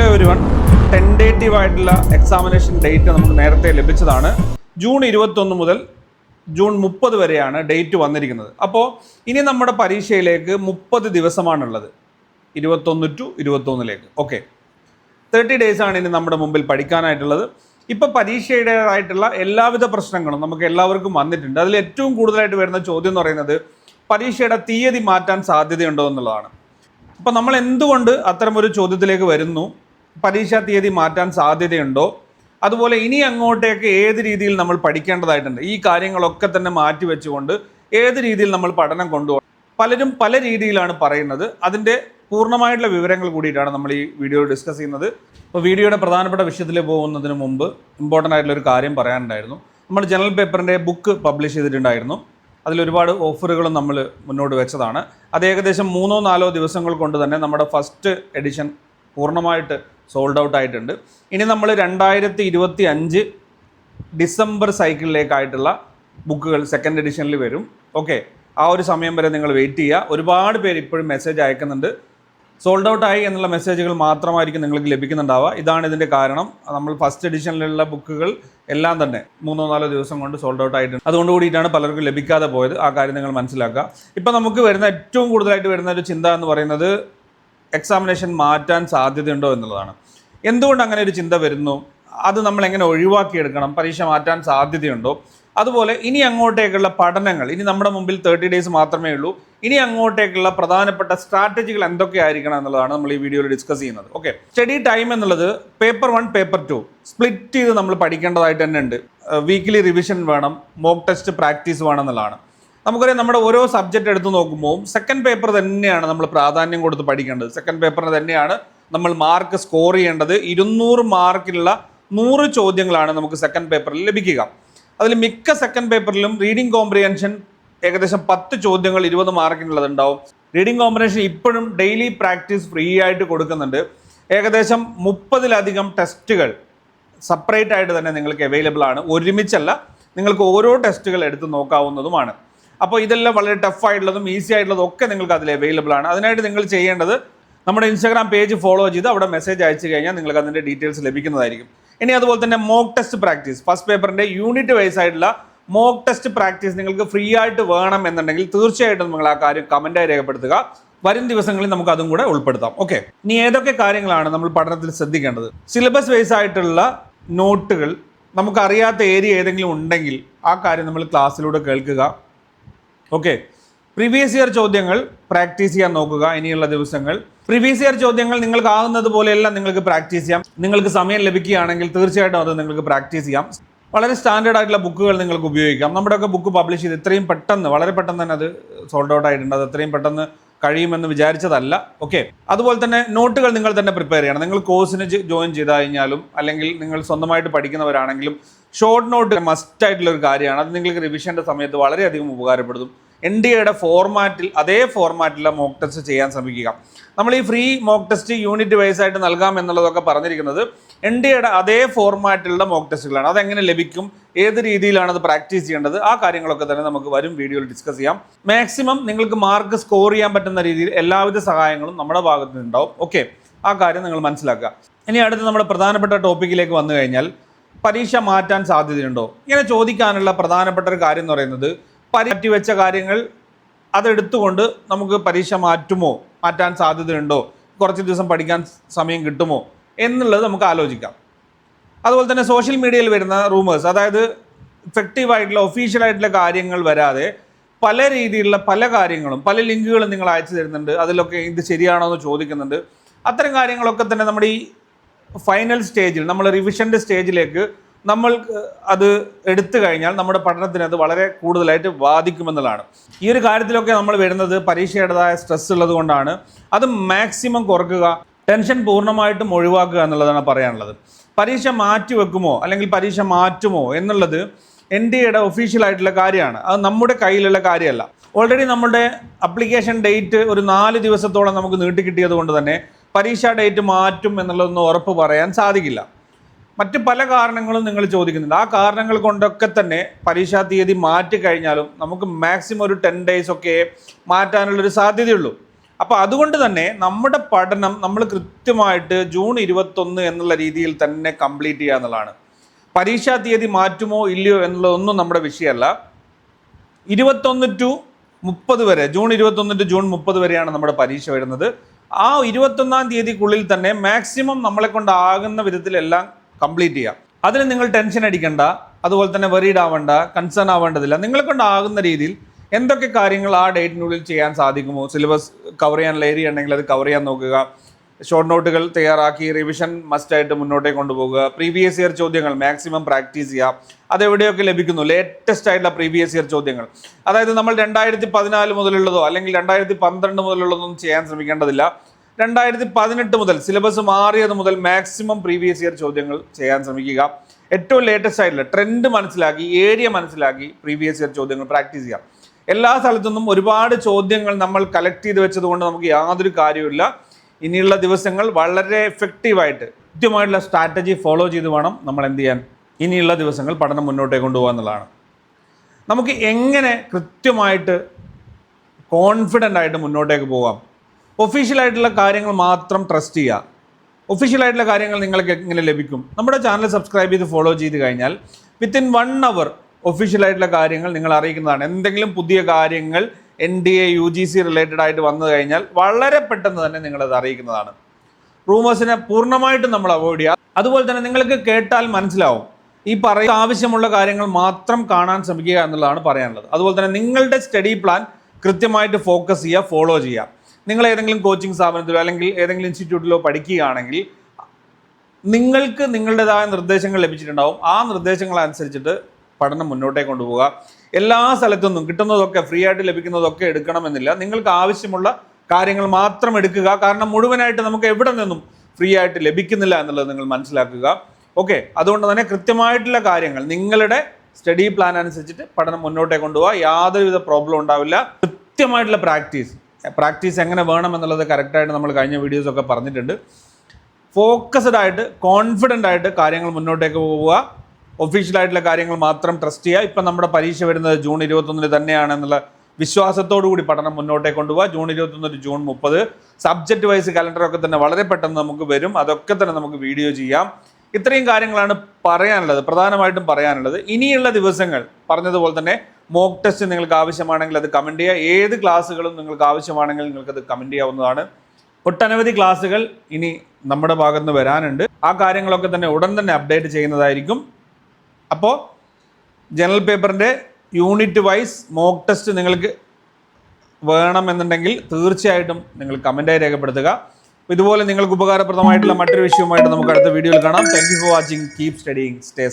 Hello everyone tentative ആയിട്ടുള്ള examination date നമുക്ക് നേരത്തെ ലഭിച്ചതാണ്. ജൂൺ ഇരുപത്തൊന്ന് മുതൽ ജൂൺ മുപ്പത് വരെയാണ് ഡേറ്റ് വന്നിരിക്കുന്നത്. അപ്പോൾ ഇനി നമ്മുടെ പരീക്ഷയിലേക്ക് മുപ്പത് ദിവസമാണുള്ളത്. ഇരുപത്തൊന്ന് ടു ഇരുപത്തൊന്നിലേക്ക്. ഓക്കെ തേർട്ടി ഡേയ്സ് ആണ് ഇനി നമ്മുടെ മുമ്പിൽ പഠിക്കാനായിട്ടുള്ളത്. ഇപ്പോൾ പരീക്ഷയുടേതായിട്ടുള്ള എല്ലാവിധ പ്രശ്നങ്ങളും നമുക്ക് എല്ലാവർക്കും വന്നിട്ടുണ്ട്. അതിൽ ഏറ്റവും കൂടുതലായിട്ട് വരുന്ന ചോദ്യം എന്ന് പറയുന്നത് പരീക്ഷയുടെ തീയതി മാറ്റാൻ സാധ്യതയുണ്ടോ എന്നുള്ളതാണ്. അപ്പോൾ നമ്മൾ എന്തുകൊണ്ട് അത്തരമൊരു ചോദ്യത്തിലേക്ക് വരുന്നു? പരീക്ഷാ തീയതി മാറ്റാൻ സാധ്യതയുണ്ടോ? അതുപോലെ ഇനി അങ്ങോട്ടേക്ക് ഏത് രീതിയിൽ നമ്മൾ പഠിക്കേണ്ടതായിട്ടുണ്ട്? ഈ കാര്യങ്ങളൊക്കെ തന്നെ മാറ്റി വെച്ചുകൊണ്ട് ഏത് രീതിയിൽ നമ്മൾ പഠനം കൊണ്ടുപോകണം? പലരും പല രീതിയിലാണ് പറയുന്നത്. അതിന്റെ പൂർണമായിട്ടുള്ള വിവരങ്ങൾ കൂടിയിട്ടാണ് നമ്മൾ ഈ വീഡിയോ ഡിസ്കസ് ചെയ്യുന്നത്. അപ്പോൾ വീഡിയോയുടെ പ്രധാനപ്പെട്ട വിഷയത്തിൽ പോകുന്നതിന് മുമ്പ് ഇമ്പോർട്ടന്റ് ആയിട്ടുള്ള ഒരു കാര്യം പറയാനുണ്ടായിരുന്നു. നമ്മൾ ജനറൽ പേപ്പറിന്റെ ബുക്ക് പബ്ലിഷ് ചെയ്തിട്ടുണ്ടായിരുന്നു. അതിലൊരുപാട് ഓഫറുകളും നമ്മൾ മുന്നോട്ട് വെച്ചതാണ്. അത് ഏകദേശം മൂന്നോ നാലോ ദിവസങ്ങൾ കൊണ്ട് തന്നെ നമ്മുടെ ഫസ്റ്റ് എഡിഷൻ പൂർണമായിട്ട് സോൾഡ് ഔട്ട് ആയിട്ടുണ്ട്. ഇനി നമ്മൾ രണ്ടായിരത്തി ഇരുപത്തി അഞ്ച് ഡിസംബർ സൈക്കിളിലേക്കായിട്ടുള്ള ബുക്കുകൾ സെക്കൻഡ് എഡിഷനിൽ വരും. ഓക്കെ ആ ഒരു സമയം വരെ നിങ്ങൾ വെയിറ്റ് ചെയ്യുക. ഒരുപാട് പേര് ഇപ്പോഴും മെസ്സേജ് അയക്കുന്നുണ്ട്. സോൾഡ് ഔട്ട് ആയി എന്നുള്ള മെസ്സേജുകൾ മാത്രമായിരിക്കും നിങ്ങൾക്ക് ലഭിക്കുന്നുണ്ടാവുക. ഇതാണ് ഇതിന്റെ കാരണം. നമ്മൾ ഫസ്റ്റ് എഡിഷനിലുള്ള ബുക്കുകൾ എല്ലാം തന്നെ മൂന്നോ നാലോ ദിവസം കൊണ്ട് സോൾഡ് ഔട്ട് ആയിട്ടുണ്ട്. അതുകൊണ്ട് കൂടിയിട്ടാണ് പലർക്കും ലഭിക്കാതെ പോയത്. ആ കാര്യം നിങ്ങൾ മനസ്സിലാക്കുക. ഇപ്പം നമുക്ക് വരുന്ന ഏറ്റവും കൂടുതലായിട്ട് വരുന്ന ഒരു ചിന്ത എന്ന് പറയുന്നത് എക്സാമിനേഷൻ മാറ്റാൻ സാധ്യതയുണ്ടോ എന്നുള്ളതാണ്. എന്തുകൊണ്ട് അങ്ങനെ ഒരു ചിന്ത വരുന്നു? അത് നമ്മൾ എങ്ങനെ ഒഴിവാക്കിയെടുക്കണം? പരീക്ഷ മാറ്റാൻ സാധ്യതയുണ്ടോ? അതുപോലെ ഇനി അങ്ങോട്ടേക്കുള്ള പഠനങ്ങൾ ഇനി നമ്മുടെ മുമ്പിൽ തേർട്ടി ഡേയ്സ് മാത്രമേ ഉള്ളൂ. ഇനി അങ്ങോട്ടേക്കുള്ള പ്രധാനപ്പെട്ട സ്ട്രാറ്റജികൾ എന്തൊക്കെയായിരിക്കണം എന്നുള്ളതാണ് നമ്മൾ ഈ വീഡിയോയിൽ ഡിസ്കസ് ചെയ്യുന്നത്. ഓക്കെ സ്റ്റഡി ടൈം എന്നുള്ളത് paper one paper two split ചെയ്ത് നമ്മൾ പഠിക്കേണ്ടതായിട്ട് തന്നെ ഉണ്ട്. വീക്കിലി റിവിഷൻ വേണം. മോക്ക് ടെസ്റ്റ് പ്രാക്ടീസ് വേണം എന്നുള്ളതാണ്. നമുക്കറിയാം നമ്മുടെ ഓരോ സബ്ജക്റ്റ് എടുത്ത് നോക്കുമ്പോൾ സെക്കൻഡ് പേപ്പർ തന്നെയാണ് നമ്മൾ പ്രാധാന്യം കൊടുത്ത് പഠിക്കേണ്ടത്. സെക്കൻഡ് പേപ്പറിന് തന്നെയാണ് നമ്മൾ മാർക്ക് സ്കോർ ചെയ്യേണ്ടത്. ഇരുന്നൂറ് മാർക്കിലുള്ള നൂറ് ചോദ്യങ്ങളാണ് നമുക്ക് സെക്കൻഡ് പേപ്പറിൽ ലഭിക്കുക. അതിൽ മിക്ക സെക്കൻഡ് പേപ്പറിലും റീഡിംഗ് കോംപ്രിഹെൻഷൻ ഏകദേശം പത്ത് ചോദ്യങ്ങൾ ഇരുപത് മാർക്കിനുള്ളതുണ്ടാവും റീഡിംഗ് കോമ്പിനേഷൻ ഇപ്പോഴും ഡെയിലി പ്രാക്ടീസ് ഫ്രീ ആയിട്ട് കൊടുക്കുന്നുണ്ട്. ഏകദേശം മുപ്പതിലധികം ടെസ്റ്റുകൾ സെപ്പറേറ്റ് ആയിട്ട് തന്നെ നിങ്ങൾക്ക് അവൈലബിൾ ആണ്. ഒരുമിച്ചല്ല നിങ്ങൾക്ക് ഓരോ ടെസ്റ്റുകൾ എടുത്ത് നോക്കാവുന്നതുമാണ്. അപ്പോൾ ഇതെല്ലാം വളരെ ടഫ് ആയിട്ടുള്ളതും ഈസി ആയിട്ടുള്ളതും ഒക്കെ നിങ്ങൾക്ക് അതിൽ അവൈലബിൾ ആണ്. അതിനായിട്ട് നിങ്ങൾ ചെയ്യേണ്ടത് നമ്മുടെ ഇൻസ്റ്റാഗ്രാം പേജ് ഫോളോ ചെയ്ത് അവിടെ മെസ്സേജ് അയച്ചു കഴിഞ്ഞാൽ നിങ്ങൾക്ക് അതിന്റെ ഡീറ്റെയിൽസ് ലഭിക്കുന്നതായിരിക്കും. ഇനി അതുപോലെ തന്നെ മോക്ക് ടെസ്റ്റ് പ്രാക്ടീസ് ഫസ്റ്റ് പേപ്പറിന്റെ യൂണിറ്റ് വൈസ് ആയിട്ടുള്ള മോക്ക് ടെസ്റ്റ് പ്രാക്ടീസ് നിങ്ങൾക്ക് ഫ്രീ ആയിട്ട് വേണം എന്നുണ്ടെങ്കിൽ തീർച്ചയായിട്ടും നിങ്ങൾ ആ കാര്യം കമന്റായി രേഖപ്പെടുത്തുക. വരും ദിവസങ്ങളിൽ നമുക്ക് അതും കൂടെ ഉൾപ്പെടുത്താം. ഓക്കെ ഇനി ഏതൊക്കെ കാര്യങ്ങളാണ് നമ്മൾ പഠനത്തിൽ ശ്രദ്ധിക്കേണ്ടത്? സിലബസ് വൈസ് ആയിട്ടുള്ള നോട്ടുകൾ നമുക്ക് അറിയാത്ത ഏരിയ ഏതെങ്കിലും ഉണ്ടെങ്കിൽ ആ കാര്യം നമ്മൾ ക്ലാസ്സിലൂടെ കേൾക്കുക. ഓക്കെ പ്രീവിയസ് ഇയർ ചോദ്യങ്ങൾ പ്രാക്ടീസ് ചെയ്യാൻ നോക്കുക. ഇനിയുള്ള ദിവസങ്ങൾ. പ്രീവിയസ് ഇയർ ചോദ്യങ്ങൾ നിങ്ങൾക്ക് ആകുന്നത് പോലെയെല്ലാം നിങ്ങൾക്ക് പ്രാക്ടീസ് ചെയ്യാം. നിങ്ങൾക്ക് സമയം ലഭിക്കുകയാണെങ്കിൽ തീർച്ചയായിട്ടും അത് നിങ്ങൾക്ക് പ്രാക്ടീസ് ചെയ്യാം. വളരെ സ്റ്റാൻഡേർഡ് ആയിട്ടുള്ള ബുക്കുകൾ നിങ്ങൾക്ക് ഉപയോഗിക്കാം. നമ്മുടെയൊക്കെ ബുക്ക് പബ്ലിഷ് ചെയ്ത് ഇത്രയും പെട്ടെന്ന് വളരെ പെട്ടെന്ന് തന്നെ അത് സോൾഡ് ഔട്ട് ആയിട്ടുണ്ട്. അത് എത്രയും പെട്ടെന്ന് കഴിയുമെന്ന് വിചാരിച്ചതല്ല. ഓക്കെ അതുപോലെ തന്നെ നോട്ടുകൾ നിങ്ങൾ തന്നെ പ്രിപ്പയർ ചെയ്യണം. നിങ്ങൾ കോഴ്സിന് ജോയിൻ ചെയ്ത് കഴിഞ്ഞാലും അല്ലെങ്കിൽ നിങ്ങൾ സ്വന്തമായിട്ട് പഠിക്കുന്നവരാണെങ്കിലും ഷോർട്ട് നോട്ട് മസ്റ്റ് ആയിട്ടുള്ള ഒരു കാര്യമാണ്. അത് നിങ്ങൾക്ക് റിവിഷന്റെ സമയത്ത് വളരെയധികം ഉപകാരപ്പെടും. എൻ ഡി എയുടെ ഫോർമാറ്റിൽ അതേ ഫോർമാറ്റിലെ മോക്ക് ടെസ്റ്റ് ചെയ്യാൻ ശ്രമിക്കുക. നമ്മൾ ഈ free mock test unit wise ആയിട്ട് നൽകാം എന്നുള്ളതൊക്കെ പറഞ്ഞിരിക്കുന്നത് എൻ ഡി എയുടെ അതേ ഫോർമാറ്റിലുള്ള മോക്ക് ടെസ്റ്റുകളാണ് അതെങ്ങനെ ലഭിക്കും? ഏത് രീതിയിലാണ് അത് പ്രാക്ടീസ് ചെയ്യേണ്ടത്? ആ കാര്യങ്ങളൊക്കെ തന്നെ നമുക്ക് വരും വീഡിയോയിൽ ഡിസ്കസ് ചെയ്യാം. മാക്സിമം നിങ്ങൾക്ക് മാർക്ക് സ്കോർ ചെയ്യാൻ പറ്റുന്ന രീതിയിൽ എല്ലാവിധ സഹായങ്ങളും നമ്മുടെ ഭാഗത്ത് നിന്നുണ്ടാവും ഓക്കെ ആ കാര്യം നിങ്ങൾ മനസ്സിലാക്കുക. ഇനി അടുത്ത് നമ്മുടെ പ്രധാനപ്പെട്ട ടോപ്പിക്കിലേക്ക് വന്നു കഴിഞ്ഞാൽ പരീക്ഷ മാറ്റാൻ സാധ്യതയുണ്ടോ? ഇങ്ങനെ ചോദിക്കാനുള്ള പ്രധാനപ്പെട്ട ഒരു കാര്യം എന്ന് പറയുന്നത് പരി വെച്ച കാര്യങ്ങൾ അതെടുത്തുകൊണ്ട് നമുക്ക് പരീക്ഷ മാറ്റുമോ? മാറ്റാൻ സാധ്യതയുണ്ടോ? കുറച്ച് ദിവസം പഠിക്കാൻ സമയം കിട്ടുമോ? എന്നുള്ളത് നമുക്ക് ആലോചിക്കാം. അതുപോലെ തന്നെ സോഷ്യൽ മീഡിയയിൽ വരുന്ന റൂമേഴ്സ് അതായത് ഇഫക്റ്റീവായിട്ടുള്ള ഒഫീഷ്യൽ ആയിട്ടുള്ള കാര്യങ്ങൾ വരാതെ പല രീതിയിലുള്ള പല കാര്യങ്ങളും പല ലിങ്കുകളും നിങ്ങൾ അയച്ചു തരുന്നുണ്ട്. അതിലൊക്കെ ഇത് ശരിയാണോ എന്ന് ചോദിക്കുന്നുണ്ട്. അത്തരം കാര്യങ്ങളൊക്കെ തന്നെ നമ്മുടെ ഈ ഫൈനൽ സ്റ്റേജിൽ നമ്മൾ റിവിഷന്റെ സ്റ്റേജിലേക്ക് നമ്മൾ അത് എടുത്തു കഴിഞ്ഞാൽ നമ്മുടെ പഠനത്തിന് അത് വളരെ കൂടുതലായിട്ട് ബാധിക്കുമെന്നുള്ളതാണ്. ഈ ഒരു കാര്യത്തിലൊക്കെ നമ്മൾ വരുന്നത് പരീക്ഷയുടേതായ സ്ട്രെസ് ഉള്ളത് കൊണ്ടാണ്. അത് മാക്സിമം കുറക്കുക. ടെൻഷൻ പൂർണമായിട്ടും ഒഴിവാക്കുക എന്നുള്ളതാണ് പറയാനുള്ളത്. പരീക്ഷ മാറ്റി വെക്കുമോ? അല്ലെങ്കിൽ പരീക്ഷ മാറ്റുമോ? എന്നുള്ളത് എൻ ഡി എയുടെ ഒഫീഷ്യൽ ആയിട്ടുള്ള കാര്യമാണ്. അത് നമ്മുടെ കയ്യിലുള്ള കാര്യമല്ല. ഓൾറെഡി നമ്മുടെ അപ്ലിക്കേഷൻ ഡേറ്റ് ഒരു നാല് ദിവസത്തോളം നമുക്ക് നീട്ടിക്കിട്ടിയത് കൊണ്ട് തന്നെ പരീക്ഷാ ഡേറ്റ് മാറ്റും എന്നുള്ളതൊന്നും ഉറപ്പ് പറയാൻ സാധിക്കില്ല. മറ്റ് പല കാരണങ്ങളും നിങ്ങൾ ചോദിക്കുന്നുണ്ട്. ആ കാരണങ്ങൾ കൊണ്ടൊക്കെ തന്നെ പരീക്ഷാ തീയതി മാറ്റി കഴിഞ്ഞാലും നമുക്ക് മാക്സിമം ഒരു ടെൻ ഡേയ്സ് ഒക്കെ മാറ്റാനുള്ളൊരു സാധ്യതയുള്ളൂ. അപ്പോൾ അതുകൊണ്ട് തന്നെ നമ്മുടെ പഠനം നമ്മൾ കൃത്യമായിട്ട് ജൂൺ ഇരുപത്തൊന്ന് എന്നുള്ള രീതിയിൽ തന്നെ കംപ്ലീറ്റ് ചെയ്യുക എന്നുള്ളതാണ്. പരീക്ഷാ തീയതി മാറ്റുമോ ഇല്ലയോ എന്നുള്ളതൊന്നും നമ്മുടെ വിഷയമല്ല. ഇരുപത്തൊന്ന് ടു മുപ്പത് വരെ ജൂൺ ഇരുപത്തൊന്ന് ടു ജൂൺ മുപ്പത് വരെയാണ് നമ്മുടെ പരീക്ഷ വരുന്നത്. ആ ഇരുപത്തൊന്നാം തീയതിക്കുള്ളിൽ തന്നെ മാക്സിമം നമ്മളെ കൊണ്ടാകുന്ന വിധത്തിലെല്ലാം കംപ്ലീറ്റ് ചെയ്യാം. അതിന് നിങ്ങൾ ടെൻഷൻ അടിക്കണ്ട അതുപോലെ തന്നെ വെറീഡ് ആവേണ്ട കൺസേൺ ആവേണ്ടതില്ല. നിങ്ങളെ കൊണ്ടാകുന്ന രീതിയിൽ എന്തൊക്കെ കാര്യങ്ങൾ ആ ഡേറ്റിനുള്ളിൽ ചെയ്യാൻ സാധിക്കുമോ? സിലബസ് കവർ ചെയ്യാനുള്ള ഏരിയ ഉണ്ടെങ്കിൽ അത് കവർ ചെയ്യാൻ നോക്കുക. ഷോർട്ട് നോട്ടുകൾ തയ്യാറാക്കി റിവിഷൻ മസ്റ്റായിട്ട് മുന്നോട്ടേക്ക് കൊണ്ടുപോകുക. പ്രീവിയസ് ഇയർ ചോദ്യങ്ങൾ മാക്സിമം പ്രാക്ടീസ് ചെയ്യുക. അതെവിടെയൊക്കെ ലഭിക്കുന്നു? ലേറ്റസ്റ്റ് ആയിട്ടുള്ള പ്രീവിയസ് ഇയർ ചോദ്യങ്ങൾ. അതായത് നമ്മൾ രണ്ടായിരത്തി പതിനാല് മുതലുള്ളതോ അല്ലെങ്കിൽ രണ്ടായിരത്തി പന്ത്രണ്ട് മുതലുള്ളതൊന്നും ചെയ്യാൻ ശ്രമിക്കേണ്ടതില്ല. രണ്ടായിരത്തി പതിനെട്ട് മുതൽ സിലബസ് മാറിയത് മുതൽ മാക്സിമം പ്രീവിയസ് ഇയർ ചോദ്യങ്ങൾ ചെയ്യാൻ ശ്രമിക്കുക. ഏറ്റവും ലേറ്റസ്റ്റ് ആയിട്ടുള്ള ട്രെൻഡ് മനസ്സിലാക്കി ഏരിയ മനസ്സിലാക്കി പ്രീവിയസ് ഇയർ ചോദ്യങ്ങൾ പ്രാക്ടീസ് ചെയ്യാം എല്ലാ സ്ഥലത്തുനിന്നും ഒരുപാട് ചോദ്യങ്ങൾ നമ്മൾ കളക്ട് ചെയ്ത് വെച്ചതുകൊണ്ട് നമുക്ക് യാതൊരു കാര്യമില്ല ഇനിയുള്ള ദിവസങ്ങൾ വളരെ എഫക്റ്റീവായിട്ട് കൃത്യമായിട്ടുള്ള സ്ട്രാറ്റജി ഫോളോ ചെയ്ത് വേണം നമ്മൾ എന്ത് ചെയ്യാൻ. ഇനിയുള്ള ദിവസങ്ങൾ പഠനം മുന്നോട്ടേ കൊണ്ടുപോകുക എന്നുള്ളതാണ്. നമുക്ക് എങ്ങനെ കൃത്യമായിട്ട് കോൺഫിഡന്റ് ആയിട്ട് മുന്നോട്ടേക്ക് പോകാം? ഒഫീഷ്യലായിട്ടുള്ള കാര്യങ്ങൾ മാത്രം ട്രസ്റ്റ് ചെയ്യുക. ഒഫീഷ്യലായിട്ടുള്ള കാര്യങ്ങൾ നിങ്ങൾക്ക് എങ്ങനെ ലഭിക്കും? നമ്മുടെ ചാനൽ സബ്സ്ക്രൈബ് ചെയ്ത് ഫോളോ ചെയ്ത് കഴിഞ്ഞാൽ വിത്തിൻ വൺ അവർ ഒഫീഷ്യലായിട്ടുള്ള കാര്യങ്ങൾ നിങ്ങൾ അറിയിക്കുന്നതാണ്. എന്തെങ്കിലും പുതിയ കാര്യങ്ങൾ N D A U G C related ആയിട്ട് വന്നു കഴിഞ്ഞാൽ വളരെ പെട്ടെന്ന് തന്നെ നിങ്ങളത് അറിയിക്കുന്നതാണ്. റൂമേഴ്സിനെ പൂർണമായിട്ടും നമ്മൾ അവോയ്ഡ് ചെയ്യുക. അതുപോലെ തന്നെ നിങ്ങൾക്ക് കേട്ടാൽ മനസ്സിലാവും. ഈ പറയുന്ന ആവശ്യമുള്ള കാര്യങ്ങൾ മാത്രം കാണാൻ ശ്രമിക്കുക എന്നുള്ളതാണ് പറയാനുള്ളത്. അതുപോലെ തന്നെ നിങ്ങളുടെ സ്റ്റഡി പ്ലാൻ കൃത്യമായിട്ട് ഫോക്കസ് ചെയ്യുക ഫോളോ ചെയ്യുക. നിങ്ങൾ ഏതെങ്കിലും കോച്ചിങ് സ്ഥാപനത്തിലോ അല്ലെങ്കിൽ ഏതെങ്കിലും ഇൻസ്റ്റിറ്റ്യൂട്ടിലോ പഠിക്കുകയാണെങ്കിൽ നിങ്ങൾക്ക് നിങ്ങളുടേതായ നിർദ്ദേശങ്ങൾ ലഭിച്ചിട്ടുണ്ടാവും. ആ നിർദ്ദേശങ്ങൾ അനുസരിച്ചിട്ട് പഠനം മുന്നോട്ടേ കൊണ്ടുപോകുക എല്ലാ സ്ഥലത്തുനിന്നും കിട്ടുന്നതൊക്കെ ഫ്രീ ആയിട്ട് ലഭിക്കുന്നതൊക്കെ എടുക്കണമെന്നില്ല. നിങ്ങൾക്ക് ആവശ്യമുള്ള കാര്യങ്ങൾ മാത്രം എടുക്കുക. കാരണം മുഴുവനായിട്ട് നമുക്ക് എവിടെ നിന്നും ഫ്രീ ആയിട്ട് ലഭിക്കുന്നില്ല എന്നുള്ളത് നിങ്ങൾ മനസ്സിലാക്കുക. ഓക്കെ അതുകൊണ്ട് തന്നെ കൃത്യമായിട്ടുള്ള കാര്യങ്ങൾ നിങ്ങളുടെ സ്റ്റഡി പ്ലാൻ അനുസരിച്ചിട്ട് പഠനം മുന്നോട്ടേ കൊണ്ടുപോകുക യാതൊരുവിധ പ്രോബ്ലം ഉണ്ടാവില്ല. കൃത്യമായിട്ടുള്ള പ്രാക്ടീസ് പ്രാക്ടീസ് എങ്ങനെ വേണം എന്നുള്ളത് കറക്റ്റായിട്ട് നമ്മൾ കഴിഞ്ഞ വീഡിയോസൊക്കെ പറഞ്ഞിട്ടുണ്ട്. ഫോക്കസ്ഡ് ആയിട്ട് കോൺഫിഡന്റ് ആയിട്ട് കാര്യങ്ങൾ മുന്നോട്ടേക്ക് പോവുക. ഒഫീഷ്യലായിട്ടുള്ള കാര്യങ്ങൾ മാത്രം ട്രസ്റ്റ് ചെയ്യുക. ഇപ്പം നമ്മുടെ പരീക്ഷ വരുന്നത് ജൂൺ ഇരുപത്തൊന്നിന് തന്നെയാണ് എന്നുള്ള വിശ്വാസത്തോടു കൂടി പഠനം മുന്നോട്ടേ കൊണ്ടുപോകുക ജൂൺ ഇരുപത്തൊന്ന് ജൂൺ മുപ്പത്. സബ്ജക്റ്റ് വൈസ് കലണ്ടറൊക്കെ തന്നെ വളരെ പെട്ടെന്ന് നമുക്ക് വരും. അതൊക്കെ തന്നെ നമുക്ക് വീഡിയോ ചെയ്യാം. ഇത്രയും കാര്യങ്ങളാണ് പറയാനുള്ളത്. പ്രധാനമായിട്ടും പറയാനുള്ളത്. ഇനിയുള്ള ദിവസങ്ങൾ പറഞ്ഞതുപോലെ തന്നെ മോക്ക് ടെസ്റ്റ് നിങ്ങൾക്ക് ആവശ്യമാണെങ്കിൽ അത് കമന്റ് ചെയ്യുക. ഏത് ക്ലാസ്സുകളും നിങ്ങൾക്ക് ആവശ്യമാണെങ്കിൽ നിങ്ങൾക്കത് കമന്റ് ചെയ്യാവുന്നതാണ്. ഒട്ടനവധി ക്ലാസ്സുകൾ ഇനി നമ്മുടെ ഭാഗത്ത് നിന്ന് വരാനുണ്ട്. ആ കാര്യങ്ങളൊക്കെ തന്നെ ഉടൻ തന്നെ അപ്ഡേറ്റ് ചെയ്യുന്നതായിരിക്കും. അപ്പോൾ ജനറൽ പേപ്പറിന്റെ യൂണിറ്റ് വൈസ് മോക്ക് ടെസ്റ്റ് നിങ്ങൾക്ക് വേണമെന്നുണ്ടെങ്കിൽ തീർച്ചയായിട്ടും നിങ്ങൾ കമന്റായി രേഖപ്പെടുത്തുക. ഇതുപോലെ നിങ്ങൾക്ക് ഉപകാരപ്രദമായിട്ടുള്ള മറ്റൊരു വിഷയവുമായിട്ട് നമുക്ക് അടുത്ത വീഡിയോയിൽ കാണാം. Thank you for watching keep studying stay